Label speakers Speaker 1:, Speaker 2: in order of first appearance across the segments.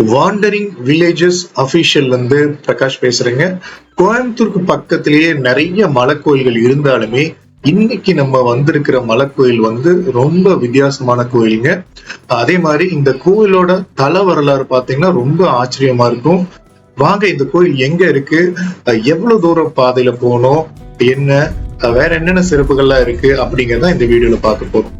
Speaker 1: Wandering villages official வந்து பிரகாஷ் பேசுறேங்க. கோயம்புத்தூருக்கு பக்கத்திலேயே நிறைய மலைக்கோயில்கள் இருந்தாலுமே இன்னைக்கு நம்ம வந்திருக்கிற மலைக்கோயில் வந்து ரொம்ப வித்தியாசமான கோயிலுங்க. அதே மாதிரி இந்த கோயிலோட தல வரலாறு பாத்தீங்கன்னா ரொம்ப ஆச்சரியமா இருக்கும். வாங்க இந்த கோயில் எங்க இருக்கு? எவ்வளவு தூரம் பாதையில போகணும்? என்ன? வேற என்னென்ன சிறப்புகள்லாம் இருக்கு? அப்படிங்கறத இந்த வீடியோல பார்க்க போறோம்.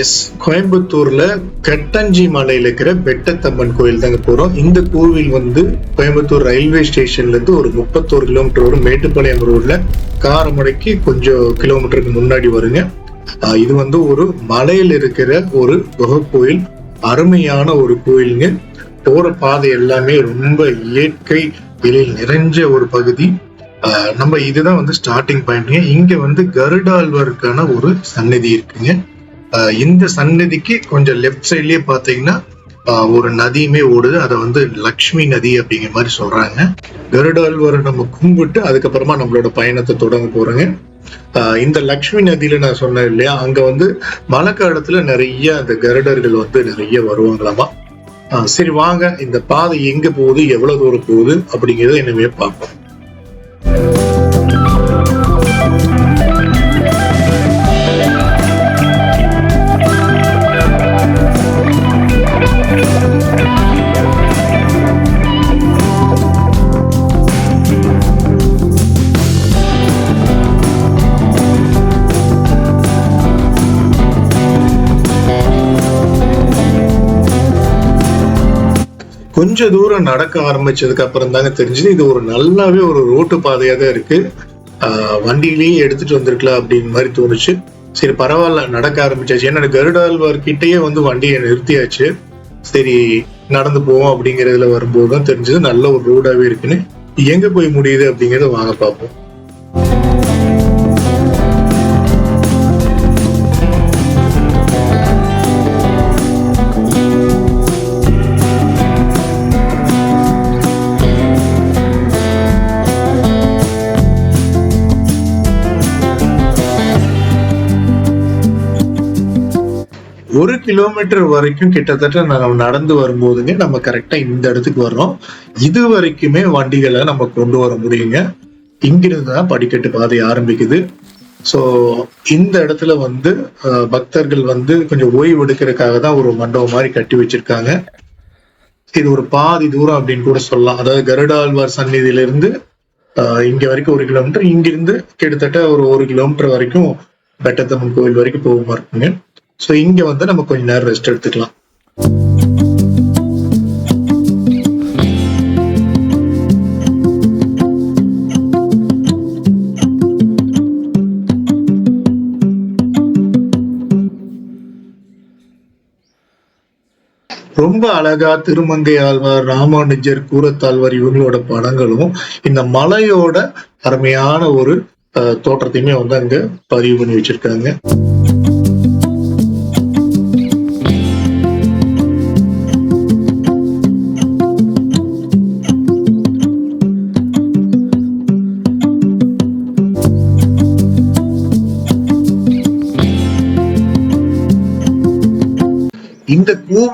Speaker 1: எஸ் கோயம்புத்தூர்ல கட்டஞ்சி மலையில இருக்கிற பெட்டத்தம்மன் கோயில் தாங்க போறோம். இந்த கோவில் வந்து கோயம்புத்தூர் ரயில்வே ஸ்டேஷன்ல இருந்து ஒரு முப்பத்தோரு கிலோமீட்டர் வரும். மேட்டுப்பாளையம் ரோட்ல காரமடைக்கு கொஞ்சம் கிலோமீட்டருக்கு முன்னாடி வருங்க. இது வந்து ஒரு மலையில் இருக்கிற ஒரு குகை கோயில். அருமையான ஒரு கோயிலுங்க. போற பாதை எல்லாமே ரொம்ப இயற்கை எழில் நிறைஞ்ச ஒரு பகுதி. நம்ம இதுதான் வந்து ஸ்டார்டிங் பாயிண்ட்ங்க இங்க வந்து கருடாழ்வாருக்கான ஒரு சன்னதி இருக்குங்க. இந்த சன்னதிக்கு கொஞ்சம் லெஃப்ட் சைட்லயே பாத்தீங்கன்னா ஆஹ் ஒரு நதியுமே ஓடுது. அதை வந்து லக்ஷ்மி நதி அப்படிங்கிற மாதிரி சொல்றாங்க. கருடாழ்வாரை நம்ம கும்பிட்டு அதுக்கப்புறமா நம்மளோட பயணத்தை தொடங்க போறோங்க. ஆஹ் இந்த லக்ஷ்மி நதியில நான் சொன்னேன் இல்லையா அங்க வந்து மழை காலத்துல நிறைய அந்த கருடர்கள் வந்து நிறைய வருவாங்களாமா. ஆஹ் சரி வாங்க இந்த பாதை எங்க போகுது எவ்வளவு தூரம் போகுது அப்படிங்கறத இனிமே பார்ப்போம். கொஞ்ச தூரம் நடக்க ஆரம்பிச்சதுக்கு அப்புறம் தாங்க தெரிஞ்சது இது ஒரு நல்லாவே ஒரு ரோட்டு பாதையாக தான் இருக்கு வண்டியிலேயே எடுத்துட்டு வந்திருக்கலாம் அப்படின்னு மாதிரி தோணுச்சு. சரி பரவாயில்ல நடக்க ஆரம்பிச்சாச்சு. ஏன்னா கருடாழ்வார் கிட்டேயே வந்து வண்டியை நிறுத்தியாச்சு. சரி நடந்து போவோம் அப்படிங்கறதுல வரும்போது தான் தெரிஞ்சது நல்ல ஒரு ரோடாவே இருக்குன்னு. எங்க போய் முடியுது அப்படிங்கறத வாங்க பார்ப்போம். ஒரு கிலோமீட்டர் வரைக்கும் கிட்டத்தட்ட நம்ம நடந்து வரும்போதுங்க நம்ம கரெக்டா இந்த இடத்துக்கு வர்றோம். இது வரைக்குமே வண்டிகளை நம்ம கொண்டு வர முடியுங்க. இங்கிருந்து தான் படிக்கட்டு பாதை ஆரம்பிக்குது. ஸோ இந்த இடத்துல வந்து பக்தர்கள் வந்து கொஞ்சம் ஓய்வு எடுக்கிறதுக்காக தான் ஒரு மண்டபம் மாதிரி கட்டி வச்சிருக்காங்க. இது ஒரு பாதி தூரம் அப்படின்னு கூட சொல்லலாம். அதாவது கருடாழ்வார் சந்நிதியிலிருந்து இங்க வரைக்கும் ஒரு கிலோமீட்டர் இங்கிருந்து கிட்டத்தட்ட ஒரு ஒரு கிலோமீட்டர் வரைக்கும் பெட்டத்தம்மன் கோவில் வரைக்கும் போகுமா இருக்குங்க ஸோ இங்க வந்து நம்ம கொஞ்ச நேரம் ரெஸ்ட் எடுத்துக்கலாம். ரொம்ப அழகா திருமங்கை ஆழ்வார் ராமானுஜர் கூரத்தாழ்வார் இவங்களோட படங்களும் இந்த மலையோட அருமையான ஒரு அஹ், தோற்றத்தையுமே வந்து அங்க பதிவு பண்ணி வச்சிருக்காங்க.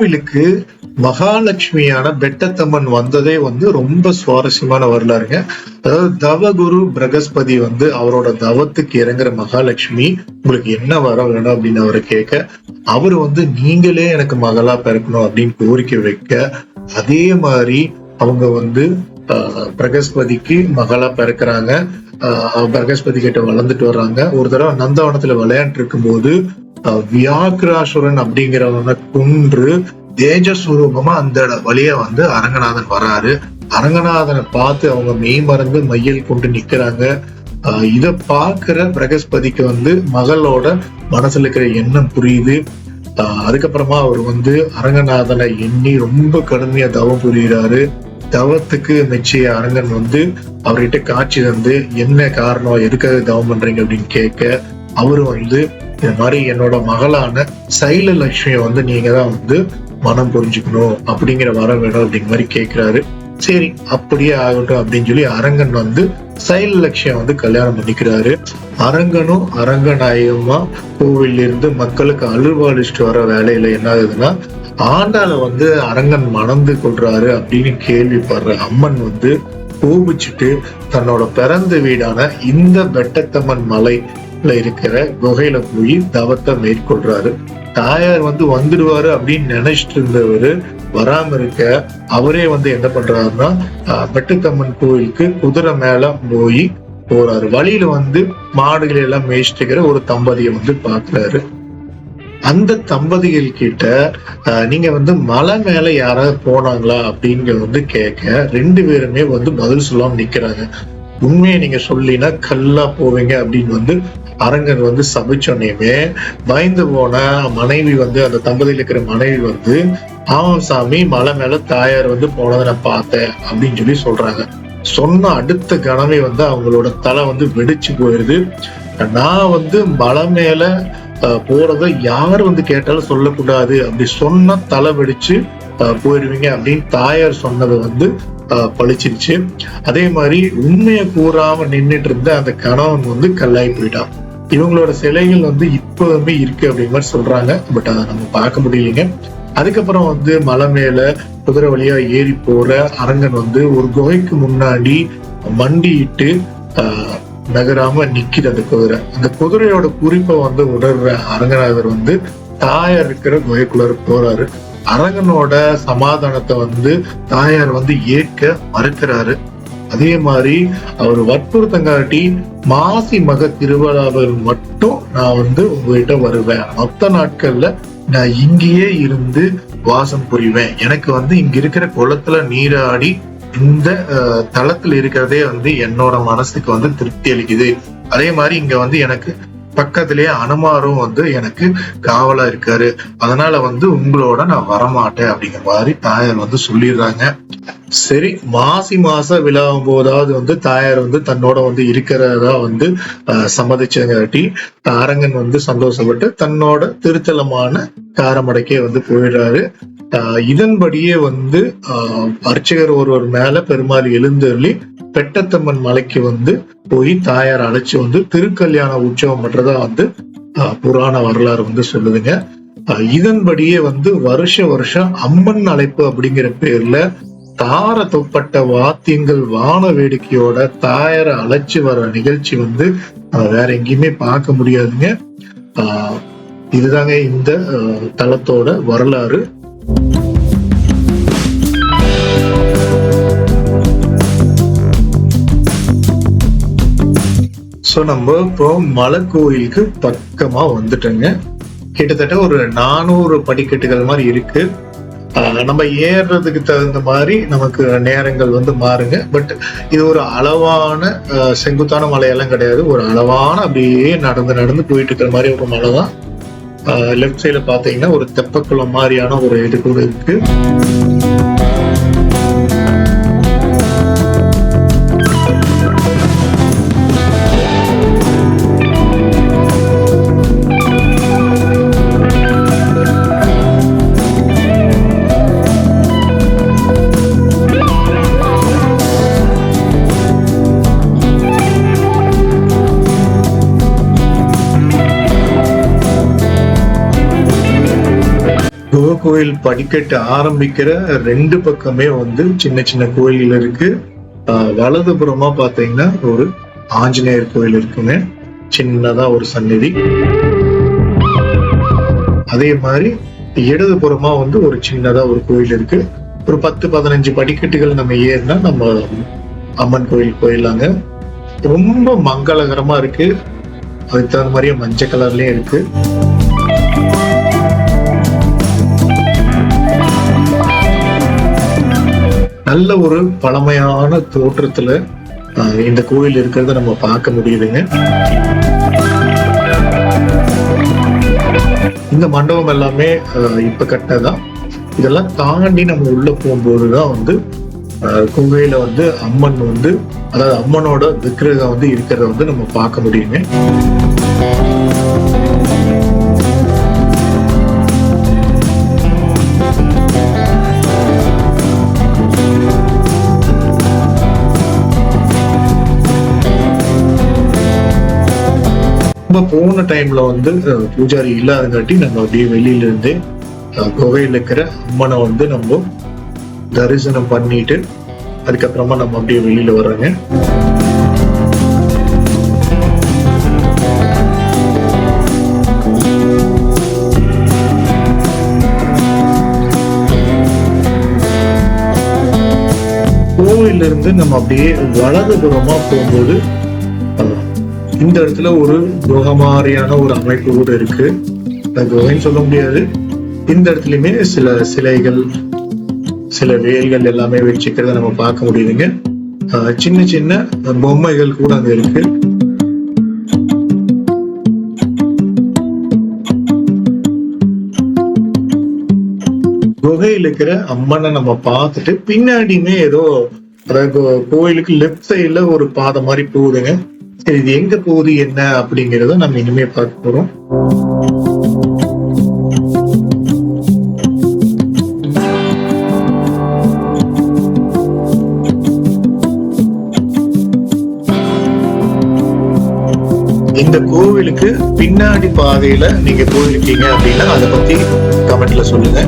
Speaker 1: கோவிலுக்கு மகாலட்சுமியான பெட்டத்தம்மன் வந்ததே வந்து ரொம்ப சுவாரஸ்யமான வரலாறுங்க. அதாவது தவகுரு பிரகஸ்பதி வந்து அவரோட தவத்துக்கு இறங்குற மகாலட்சுமி உங்களுக்கு என்ன வர வேணும்? அப்படின்னு அவரை கேட்க அவர் வந்து நீங்களே எனக்கு மகளா பிறக்கணும் அப்படின்னு கோரிக்கை வைக்க அதே மாதிரி அவங்க வந்து பிரகஸ்பதிக்கு மகளா பிறக்கிறாங்க. பிரகஸ்பதி கிட்ட வளர்ந்துட்டு வர்றாங்க. ஒரு தடவை நந்தவனத்துல விளையாண்டு இருக்கும்போது அஹ் வியாக்ராசுரன் அப்படிங்கிறவன கொன்று தேஜஸ்வரூபமா அந்த வழியா வந்து அரங்கநாதன் வராரு. அரங்கநாதனை பார்த்து அவங்க மெய் மறந்து மையல் கொண்டு நிக்கிறாங்க. ஆஹ் இத பாக்குற பிரகஸ்பதிக்கு வந்து மகளோட மனசுல இருக்கிற எண்ணம் புரியுது. ஆஹ் அதுக்கப்புறமா அவர் வந்து அரங்கநாதனை எண்ணி ரொம்ப கடுமையா தவம் புரியுறாரு. தவத்துக்கு மெச்சிய அரங்கன் வந்து அவர்கிட்ட காட்சி தந்து என்ன காரணம்? எதுக்காக தவம் பண்றீங்க? அப்படின்னு கேட்க அவரு வந்து இந்த மாதிரி என்னோட மகளான சைலலட்சுமியை வந்து நீங்க தான் வந்து மனம் புரிஞ்சுக்கணும் அப்படிங்கிற வர வேணும் அப்படிங்கிற மாதிரி கேட்கிறாரு சரி அப்படியே ஆகட்டும் அப்படின்னு சொல்லி அரங்கன் வந்து சைல் லட்சியம் வந்து கல்யாணம் பண்ணிக்கிறாரு. அரங்கனும் அரங்கநாயகமா கோவில் இருந்து மக்களுக்கு அலுவலிச்சுட்டு வர வேலையில என்ன ஆகுதுன்னா ஆண்டாள வந்து அரங்கன் மணந்து கொள்றாரு அப்படின்னு கேள்விப்படுற அம்மன் வந்து கோபிச்சுட்டு தன்னோட பிறந்த வீடான இந்த வெட்டத்தம்மன் மலை இருக்கிற குகையில போய் தவத்தை மேற்கொள்றாரு. தாயார் வந்து வந்துடுவாரு அப்படின்னு நினைச்சிட்டு இருந்தவரு வராம இருக்க அவரே வந்து என்ன பண்றாருன்னா வெட்டத்தம்மன் கோயிலுக்கு குதிரை மேல போய் போறாரு. வழியில வந்து மாடுகளை எல்லாம் மேய்ச்சிட்டு ஒரு தம்பதியை வந்து பாக்குறாரு அந்த தம்பதிகள் கிட்ட நீங்க வந்து மலை மேல யாராவது போனாங்களா அப்படிங்கிற வந்து கேட்க ரெண்டு பேருமே வந்து பதில் சொல்லாம நிக்கிறாங்க. உண்மையை நீங்க சொல்லினா கல்லா போவீங்க அப்படின்னு வந்து அரங்கன் வந்து சபிச்சோனையுமே பயந்து போன மனைவி வந்து அந்த தம்பதியில் இருக்கிற மனைவி வந்து ஆமாம் சாமி மலை மேல தாயார் வந்து போனதை நான் பார்த்தேன் அப்படின்னு சொல்லி சொல்றாங்க. சொன்ன அடுத்த கணமே வந்து அவங்களோட தலை வந்து வெடிச்சு போயிருது. நான் வந்து மலை மேல போறத யார் வந்து கேட்டாலும் சொல்லக்கூடாது. அப்படி சொன்னா தலை வெடிச்சு போயிடுவீங்க அப்படின்னு தாயார் சொன்னதை வந்து பழிச்சிருச்சு. அதே மாதிரி உண்மையை கூறாம நின்றுட்டு இருந்த அந்த கணவன் வந்து கல்லாய் போயிட்டான். இவங்களோட சிலைகள் வந்து இப்பவுமே இருக்கு அப்படிங்கிற மாதிரி சொல்றாங்க. பட் அதை நம்ம பார்க்க முடியலைங்க. அதுக்கப்புறம் வந்து மலை மேல குதிரை வழியா ஏறி போற அரங்கன் வந்து ஒரு குகைக்கு முன்னாடி மண்டிட்டு நகராம நிக்கிற அந்த குதிரை. அந்த குதிரையோட குறிப்பை வந்து உணர்ற அரங்கநாதர் வந்து தாயார் இருக்கிற குகைக்குள்ள போறாரு. அரங்கனோட சமாதானத்தை வந்து தாயார் வந்து ஏற்க மறுக்கிறாரு. அதே மாதிரி அவர் வற்புறுத்தங்காட்டி மாசி மக திருவிழாவில் மட்டும் நான் வந்து உங்ககிட்ட வருவேன். மொத்த நாட்கள்ல நான் இங்கேயே இருந்து வாசம் புரிவேன். எனக்கு வந்து இங்க இருக்கிற குளத்துல நீராடி இந்த தளத்துல இருக்கிறதே வந்து என்னோட மனசுக்கு வந்து திருப்தி அளிக்குது. அதே மாதிரி இங்க வந்து எனக்கு பக்கத்திலேயே அனுமாரும் வந்து எனக்கு காவலா இருக்காரு. அதனால வந்து உங்களோட நான் வரமாட்டேன் அப்படிங்கிற மாதிரி தாயார் வந்து சொல்லிடுறாங்க. சரி மாசி மாச விழாவும் போதாவது வந்து தாயார் வந்து தன்னோட வந்து இருக்கிறதா வந்து சம்மதிச்சங்காட்டி அரங்கன் வந்து சந்தோஷப்பட்டு தன்னோட திருத்தலமான காரமடைக்கே வந்து போயிடுறாரு. இதன்படியே வந்து அர்ச்சகர் ஒருவர் மேல பெருமாள் எழுந்தருளி பெட்டத்தம்மன் மலைக்கு வந்து போய் தாயார் அழைச்சு வந்து திருக்கல்யாண உற்சவம் பண்றதா வந்து புராண வரலாறு வந்து சொல்லுதுங்க. இதன்படியே வந்து வருஷ வருஷம் அம்மன் அழைப்பு அப்படிங்கிற பேர்ல தார தொப்பட்ட வாத்தியங்கள் வான வேடிக்கையோட தாயார அழைச்சு வர நிகழ்ச்சி வந்து வேற எங்கேயுமே பார்க்க முடியாதுங்க. இதுதாங்க இந்த தளத்தோட வரலாறு. ஸோ நம்ம இப்போ மலை கோயிலுக்கு பக்கமா வந்துட்டோங்க. கிட்டத்தட்ட ஒரு நானூறு படிக்கட்டுகள் மாதிரி இருக்கு. நம்ம ஏறுறதுக்கு தகுந்த மாதிரி நமக்கு நேரங்கள் வந்து மாறுங்க. பட் இது ஒரு அளவான செங்குத்தான மலையெல்லாம் கிடையாது. ஒரு அளவான அப்படியே நடந்து நடந்து போயிட்டு இருக்கிற மாதிரி ஒரு மலை தான். லெஃப்ட் சைடில் பார்த்தீங்கன்னா ஒரு தெப்பக்குளம் மாதிரியான ஒரு இது கூட இருக்கு. படிக்கட்டு ஆரம்பிக்கிற ரெண்டு பக்கமே வந்து சின்ன சின்ன கோயில்கள் இருக்கு. வலதுபுறமா பாத்தீங்கன்னா ஒரு ஆஞ்சநேயர் கோயில் இருக்குங்க சின்னதா ஒரு சந்நிதி. அதே மாதிரி இடதுபுறமா வந்து ஒரு சின்னதா ஒரு கோயில் இருக்கு. ஒரு பத்து பதினஞ்சு படிக்கட்டுகள் நம்ம ஏறினா நம்ம அம்மன் கோயில் போயிடலாங்க. ரொம்ப மங்களகரமா இருக்கு. அதுக்கு தகுந்த மாதிரியே மஞ்சள் கலர்லயும் இருக்கு. நல்ல ஒரு பழமையான தோற்றத்துல இந்த கோயில் இருக்கிறத நம்ம பார்க்க முடியுதுங்க. இந்த மண்டபம் எல்லாமே இப்ப கட்டதான் இதெல்லாம் தாண்டி நம்ம உள்ள போகும்போதுதான் வந்து குங்கையில வந்து அம்மன் வந்து அதாவது அம்மனோட விக்கிரகம் வந்து இருக்கிறத வந்து நம்ம பார்க்க முடியுங்க. நம்ம போன டைம்ல வந்து பூஜாரி இல்லாதங்காட்டி நம்ம அப்படியே வெளியில இருந்தே குகையில் இருக்கிற அம்மனை வந்து நம்ம தரிசனம் பண்ணிட்டு அதுக்கப்புறமா நம்ம அப்படியே வெளியில வர்றோங்க. கோவில்ல இருந்து நம்ம அப்படியே வலதுபுறமா போகும்போது இந்த இடத்துல ஒரு குகை மாதிரியான ஒரு அமைப்பு கூட இருக்கு. குகைன்னு சொல்ல முடியாது. இந்த இடத்துலயுமே சில சிலைகள் சில வேல்கள் எல்லாமே வச்சுக்கிறத நம்ம பார்க்க முடியுதுங்க. சின்ன சின்ன பொம்மைகள் கூட அங்க இருக்கு. குகையில் இருக்கிற அம்மனை நம்ம பார்த்துட்டு பின்னாடியுமே ஏதோ அதாவது கோயிலுக்கு லெஃப்ட் சைடுல ஒரு பாதை மாதிரி போகுதுங்க. சரி இது எங்க போகுது என்ன அப்படிங்கறத நம்ம இனிமே பார்க்க போறோம். இந்த கோவிலுக்கு பின்னாடி பாதையில நீங்க போயிருக்கீங்க அப்படின்னா அதை பத்தி கமெண்ட்ல சொல்லுங்க.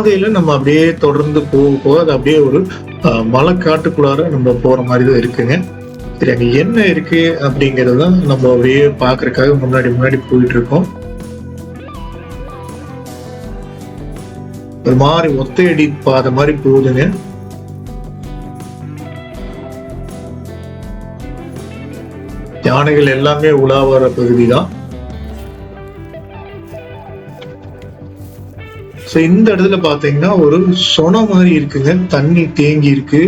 Speaker 1: பாதையில நம்ம அப்படியே தொடர்ந்து போக போக அது அப்படியே ஒரு மலை காட்டுக்குள்ளார நம்ம போற மாதிரி தான் இருக்குங்க. சரி அங்க என்ன இருக்கு அப்படிங்கறது தான் நம்ம அப்படியே பாக்குறதுக்காக முன்னாடி முன்னாடி போயிட்டு இருக்கோம் ஒரு மாதிரி ஒத்தையடி பாதை மாதிரி போகுதுங்க. யானைகள் எல்லாமே உலாவர பகுதி தான் சோ இந்த இடத்துல பாத்தீங்கன்னா ஒரு சொன மாதிரி இருக்குங்க. தண்ணி தேங்கி இருக்கு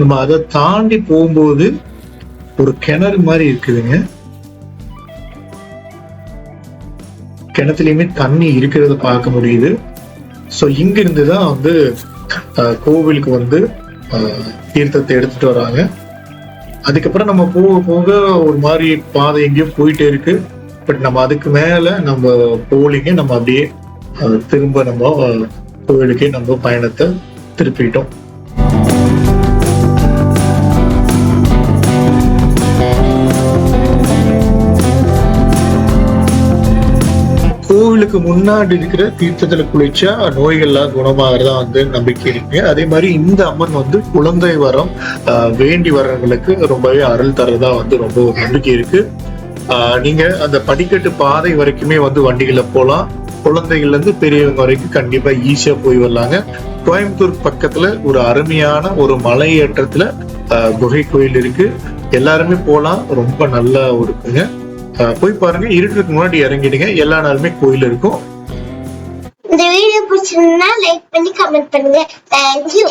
Speaker 1: நம்ம அதை தாண்டி போகும்போது ஒரு கிணறு மாதிரி இருக்குதுங்க. கிணத்துலயுமே தண்ணி இருக்கிறத பார்க்க முடியுது. சோ இங்கிருந்து தான் வந்து கோவிலுக்கு வந்து தீர்த்தத்தை எடுத்துட்டு வராங்க. அதுக்கப்புறம் நம்ம போக போக ஒரு மாதிரி பாதை எங்கேயும் போயிட்டே இருக்கு. பட் நம்ம அதுக்கு மேல நம்ம போலிங்க நம்ம அப்படியே திரும்ப நம்ம கோவிலுக்கே நம்ம பயணத்தை திருப்பிட்டோம். கோவிலுக்கு முன்னாடி இருக்கிற தீர்த்தத்துல குளிச்சா நோய்கள்லாம் குணமாகறதா வந்து நம்பிக்கை இருக்கு. அதே மாதிரி இந்த அம்மன் வந்து குழந்தை வரம் வேண்டி வர்றவங்களுக்கு ரொம்பவே அருள் தரதா வந்து ரொம்ப ஒரு நம்பிக்கை இருக்கு. நீங்க அந்த படிக்கட்டு பாதை வரைக்குமே வந்து வண்டிகளை போகலாம் குழந்தைகள்ல இருந்து பெரியவங்க வரைக்கும் கண்டிப்பா ஈஸியா போய் வரலாங்க. கோயம்புத்தூர் பக்கத்துல ஒரு அருமையான ஒரு மலையேற்றத்துல குகை கோயில் இருக்கு. எல்லாருமே போலாம். ரொம்ப நல்லா இருக்குங்க போய் பாருங்க. இருட்டுக்கு முன்னாடி இறங்கிடுங்க. எல்லா நாளுமே கோயில் இருக்கும்.
Speaker 2: இந்த வீடியோ பிடிச்சிருந்தா லைக் பண்ணி கமெண்ட் பண்ணுங்க. தேங்க்யூ